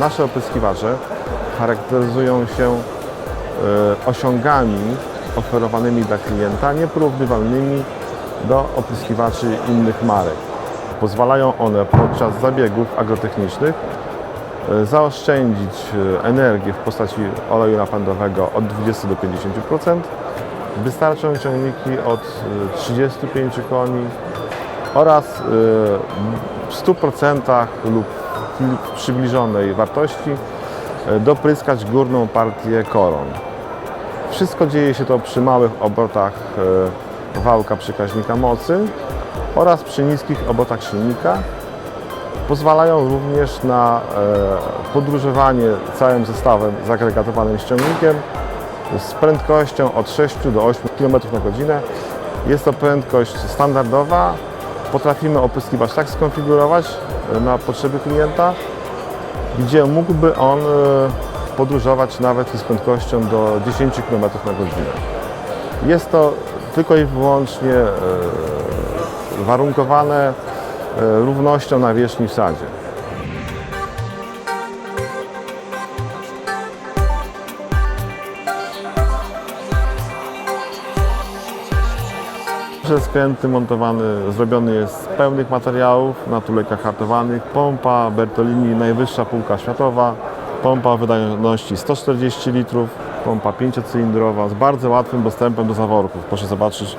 Nasze opryskiwacze charakteryzują się e, osiągami oferowanymi dla klienta nieporównywalnymi do opryskiwaczy innych marek. Pozwalają one podczas zabiegów agrotechnicznych e, zaoszczędzić e, energię w postaci oleju napędowego od 20 do 50%. Wystarczą ciągniki od e, 35 koni oraz w 100% lub przybliżonej wartości e, dopryskać górną partię koron. Wszystko dzieje się to przy małych obrotach e, wałka przekaźnika mocy oraz przy niskich obrotach silnika. Pozwalają również na e, podróżowanie całym zestawem zagregatowanym ściągnikiem z prędkością od 6 do 8 km na godzinę. Jest to prędkość standardowa. Potrafimy opryskiwacz tak skonfigurować na potrzeby klienta, gdzie mógłby on e, podróżować nawet z prędkością do 10 km na godzinę. Jest to tylko i wyłącznie e, warunkowane e, równością nawierzchni w sadzie. Że Skręty montowany, zrobiony jest z pełnych materiałów na tulejkach hartowanych. Pompa Bertolini, najwyższa półka światowa. Pompa wydajności 140 litrów. Pompa pięciocylindrowa z bardzo łatwym dostępem do zaworków. Proszę zobaczyć,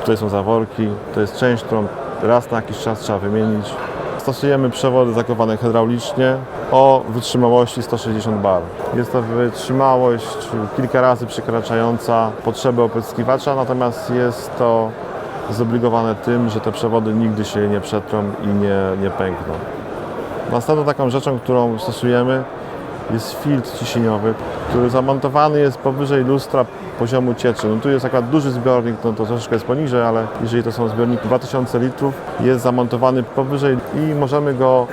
tutaj są zaworki. To jest część, którą raz na jakiś czas trzeba wymienić. Stosujemy przewody zakowane hydraulicznie o wytrzymałości 160 bar. Jest to wytrzymałość kilka razy przekraczająca potrzeby opryskiwacza, natomiast jest to zobligowane tym, że te przewody nigdy się nie przetrą i nie, nie pękną. Następną taką rzeczą, którą stosujemy jest filtr ciśnieniowy, który zamontowany jest powyżej lustra poziomu cieczy. No tu jest akurat duży zbiornik, no to troszeczkę jest poniżej, ale jeżeli to są zbiorniki 2000 litrów, jest zamontowany powyżej i możemy go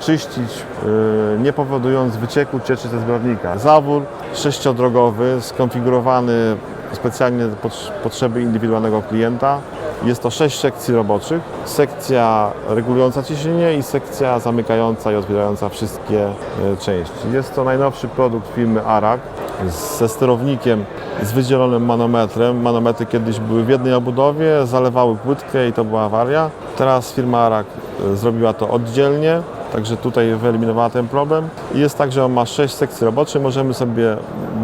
czyścić, e, nie powodując wycieku cieczy ze zbiornika. Zawór sześciodrogowy, skonfigurowany specjalnie pod potrzeby indywidualnego klienta. Jest to sześć sekcji roboczych. Sekcja regulująca ciśnienie i sekcja zamykająca i otwierająca wszystkie e, części. Jest to najnowszy produkt firmy Arak ze sterownikiem z wydzielonym manometrem. Manometry kiedyś były w jednej obudowie, zalewały płytkę i to była awaria. Teraz firma Arak e, zrobiła to oddzielnie, także tutaj wyeliminowała ten problem. I Jest tak, że on ma sześć sekcji roboczych. Możemy sobie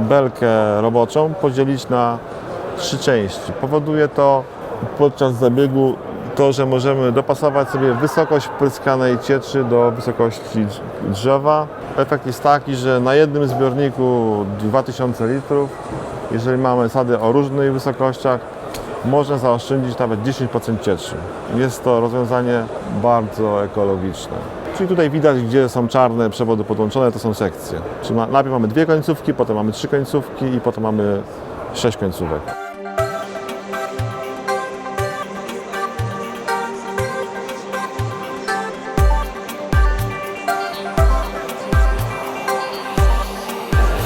belkę roboczą podzielić na trzy części. Powoduje to podczas zabiegu to, że możemy dopasować sobie wysokość pryskanej cieczy do wysokości drz- drzewa. Efekt jest taki, że na jednym zbiorniku 2000 litrów, jeżeli mamy sady o różnych wysokościach, można zaoszczędzić nawet 10% cieczy. Jest to rozwiązanie bardzo ekologiczne. Czyli tutaj widać, gdzie są czarne przewody podłączone, to są sekcje. Czyli najpierw mamy dwie końcówki, potem mamy trzy końcówki i potem mamy sześć końcówek.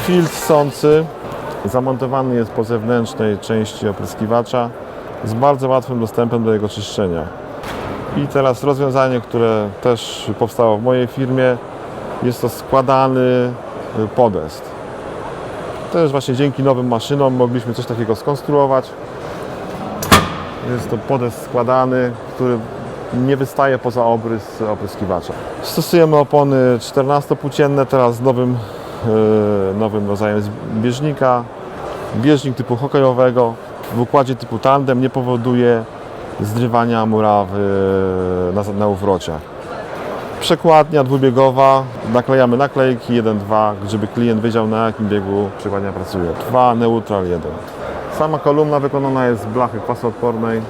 Filtr sący zamontowany jest po zewnętrznej części opryskiwacza z bardzo łatwym dostępem do jego czyszczenia. I teraz rozwiązanie, które też powstało w mojej firmie, jest to składany y, podest. Też właśnie dzięki nowym maszynom mogliśmy coś takiego skonstruować. Jest to podest składany, który nie wystaje poza obrys opryskiwacza. Stosujemy opony 14-płócienne, teraz z nowym, nowym rodzajem bieżnika. Bieżnik typu hokejowego w układzie typu tandem nie powoduje zrywania murawy na, na uwrociach. Przekładnia dwubiegowa, naklejamy naklejki 1-2, żeby klient wiedział na jakim biegu przekładnia pracuje. 2 neutral 1. Sama kolumna wykonana jest z blachy kwasoodpornej,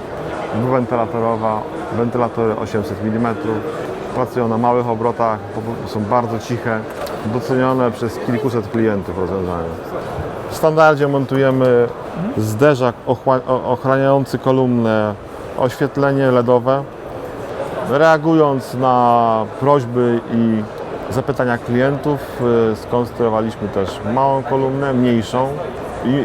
dwuwentylatorowa, wentylatory 800 mm. Pracują na małych obrotach, są bardzo ciche, docenione przez kilkuset klientów rozwiązania. W standardzie montujemy zderzak ochraniający kolumnę, oświetlenie LEDowe. Reagując na prośby i zapytania klientów, y, skonstruowaliśmy też małą kolumnę, mniejszą.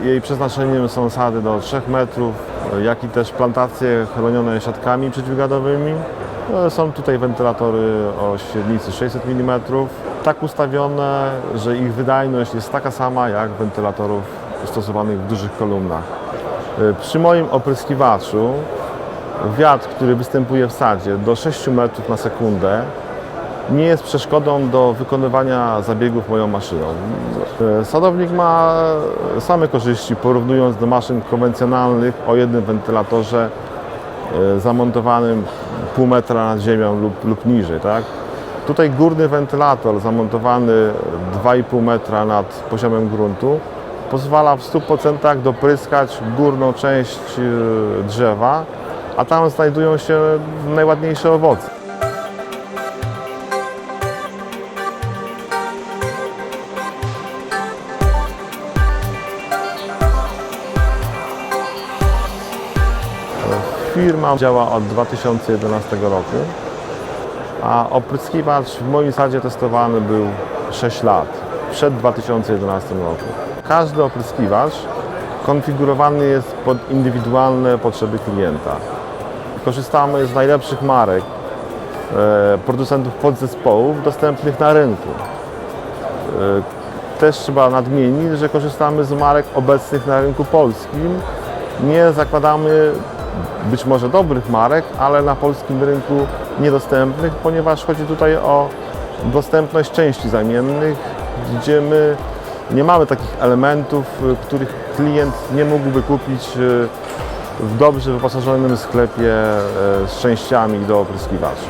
Jej przeznaczeniem są sady do 3 metrów, y, jak i też plantacje chronione siatkami przeciwgadowymi. No, Są tutaj wentylatory o średnicy 600 mm. Tak ustawione, że ich wydajność jest taka sama jak wentylatorów stosowanych w dużych kolumnach. Y, Przy moim opryskiwaczu wiatr, który występuje w sadzie do 6 metrów na sekundę, nie jest przeszkodą do wykonywania zabiegów moją maszyną. E, Sadownik ma same korzyści porównując do maszyn konwencjonalnych o jednym wentylatorze e, zamontowanym pół metra nad ziemią lub, lub niżej. Tak? Tutaj górny wentylator zamontowany 2,5 metra nad poziomem gruntu pozwala w 100% dopryskać górną część e, drzewa, a tam znajdują się najładniejsze owoce. Firma działa od 2011 roku, a opryskiwacz w moim sadzie testowany był 6 lat, przed 2011 roku. Każdy opryskiwacz konfigurowany jest pod indywidualne potrzeby klienta. Korzystamy z najlepszych marek e, producentów podzespołów dostępnych na rynku. E, Też trzeba nadmienić, że korzystamy z marek obecnych na rynku polskim. Nie zakładamy być może dobrych marek, ale na polskim rynku niedostępnych, ponieważ chodzi tutaj o dostępność części zamiennych, gdzie my nie mamy takich elementów, y, których klient nie mógłby kupić y, w dobrze wyposażonym sklepie y, z częściami do opryskiwaczy.